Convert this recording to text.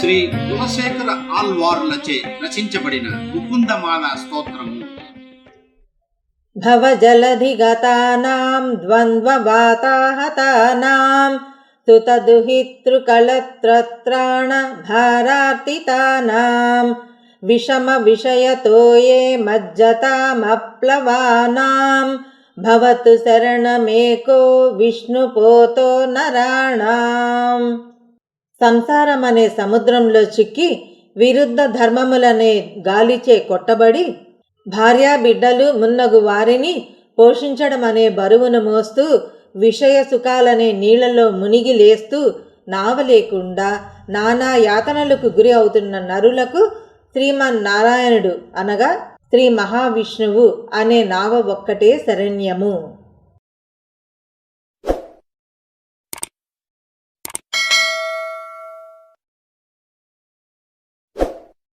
శ్రీ కులశేఖర ఆల్వార్లచే రచించబడిన ముకుందమాల స్తోత్రము. భవజలధిగతానాం ద్వంద్వవాతాహతానాం స్తుతదుహితృకళత్రత్రాణ భారార్తితానాం विषमविषयतो ये मज्जतामप्लवानां भवतु शरणमेको విష్ణుపోతో నరాణాం సంసారం అనే సముద్రంలో చిక్కి విరుద్ధ ధర్మములనే గాలిచే కొట్టబడి భార్యా బిడ్డలు మున్నగు వారిని పోషించడం అనే బరువును మోస్తూ విషయ సుఖాలనే నీళ్లలో మునిగి లేస్తూ నావ లేకుండా నానా యాతనలకు గురి అవుతున్న నరులకు శ్రీమన్నారాయణుడు అనగా శ్రీ మహావిష్ణువు అనే నావ ఒక్కటే శరణ్యము.